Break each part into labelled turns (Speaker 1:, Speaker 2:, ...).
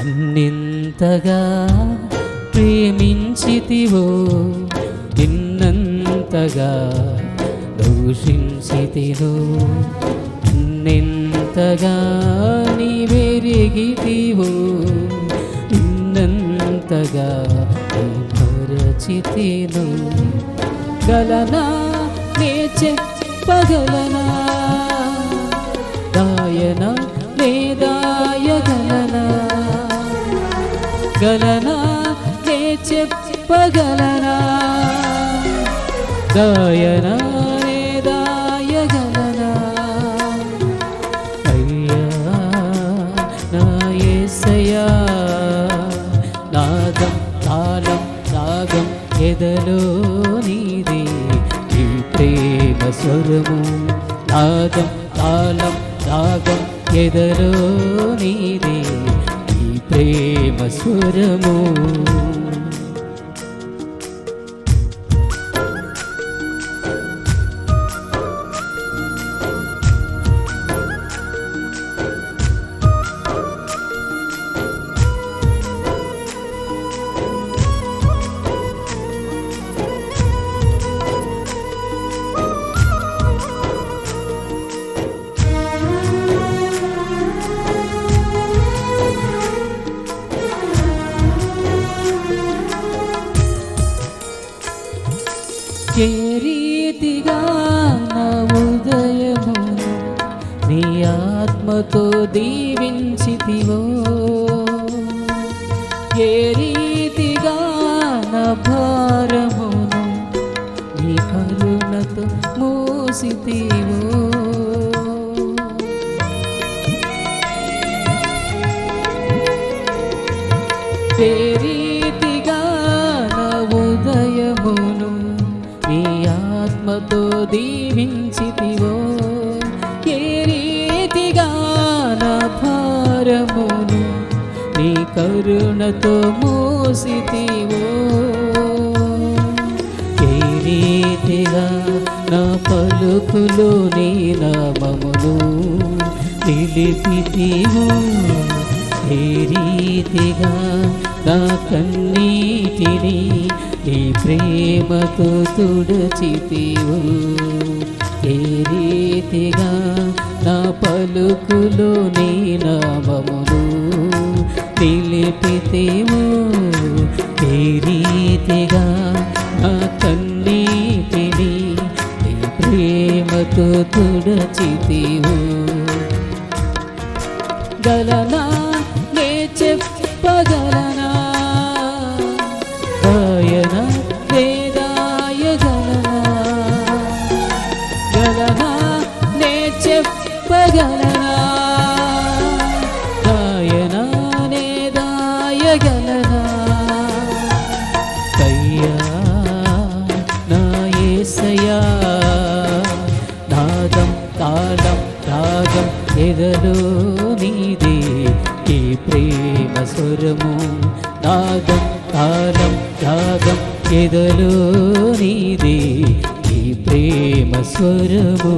Speaker 1: ఎంతగా ప్రేమించితివో నిన్నంతగా దూషించితివో. నిన్నెంతగా నీవెరిగితివో నిన్నంతగా నీ మరచితిను గలనా నే చెప్పగలనా చెప్పగలనా నే చెప్పగలనా? దాయనా నే దాయగలనా? అయ్యా నా యేసయ్యా నాదం తాళం రాగం ఎదలో నీది ఈ ప్రేమ స్వరము. నాదం తాళం రాగం ఎదలో నీదే ఈ దీవించితివో ఏ రీతిగా నా భారమును నీ కరుణతో మూసితివో. ఏ రీతిగా నా ఉదయమును ఈ ఆత్మతో దీవించి భారమును నీ కరుణతో మోసితివో. ఏ రీతిగా నా పలుకులు నీ నామమును నిలిపితివో. ఏ రీతిగా నా కన్నీటిని నీ ప్రేమతో తుడచితివు. ఏ రీతిగా పలుకులు నీ నామములు నిలిపితివు ఏ రీతిగా నా కన్నీటిని నీ ప్రేమతో తుడచితివు. గలనా నే చెప్పగలనా దాయగలనా కయ్యా నా యేసయ్యా నాదం తాళం రాగం ఎదలో నీదే ఈ ప్రేమ స్వరము నాదం తాళం రాగం ఎదలో నీదే ఈ ప్రేమ స్వరము.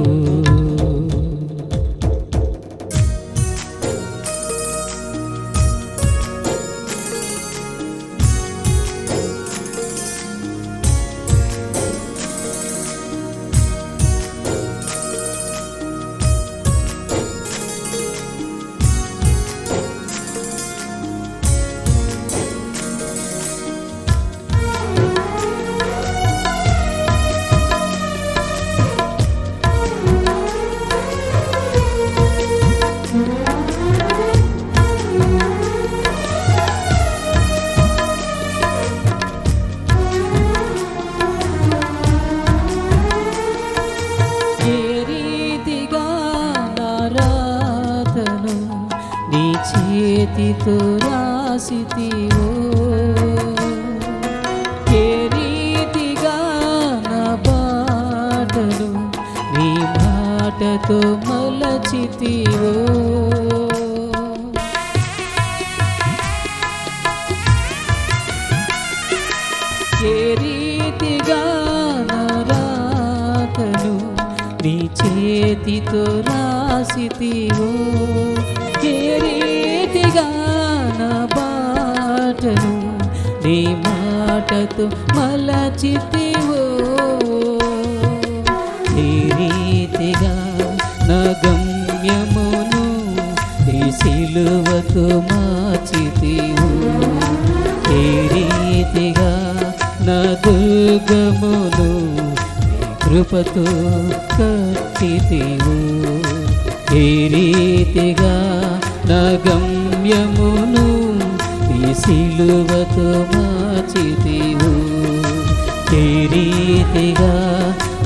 Speaker 1: చేతితో రాసితివో ఏ రీతిగా నా బాటను నీ మాటతో మలచితివో. ఏ రీతిగా నరాతను నీ చేతితో రాసితివో. ఏ రీతిగా నా బాటను నీ మాటతో మలచితివో. ఈ రీతిగా నా గమ్యమును ఈ సిలువకు మార్చితివు. ఈ రీతిగా నా దుర్గమును కృపతో కట్టితివు. ఈ రీతిగా నగమ్యమును ఈ సిలువతో మాచితివు ఈ రీతిగా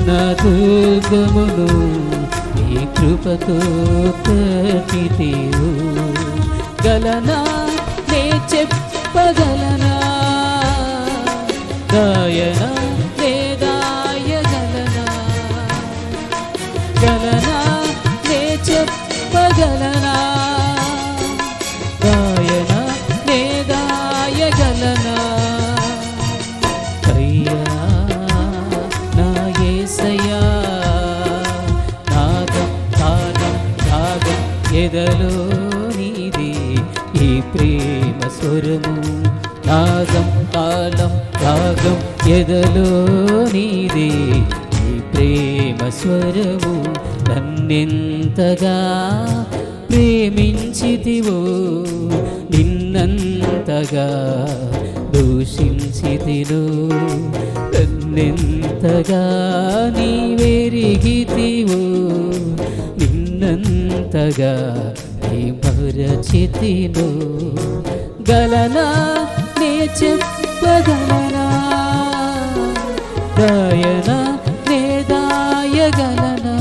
Speaker 1: నా దుర్గమును ఈ కృపతో కట్టితివు గలనా నే చెప్పగలనా? గాయనా ప్రేమ స్వరము నాగం తాళం రాగం ఎదలో నీదే నీ ప్రేమ స్వరము నన్నెంతగా ప్రేమించితివో నిన్నంతగా దూషించితిను నన్నెంతగా నీవెరిగితివో నిన్నంతగా నీ మరచితిను గలనా? నే చెప్పగలనా? గాయన నే దాయగలనా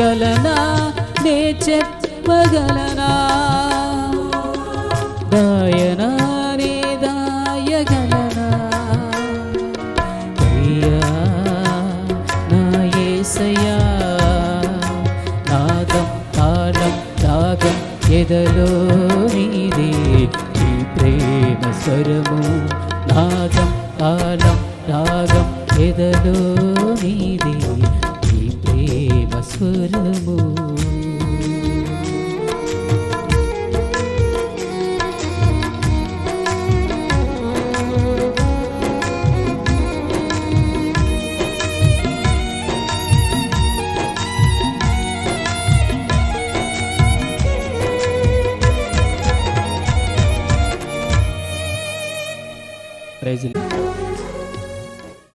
Speaker 1: గలనా? నే చెప్పగలనా? రాగం నీది ఈ ప్రేమ స్వరము.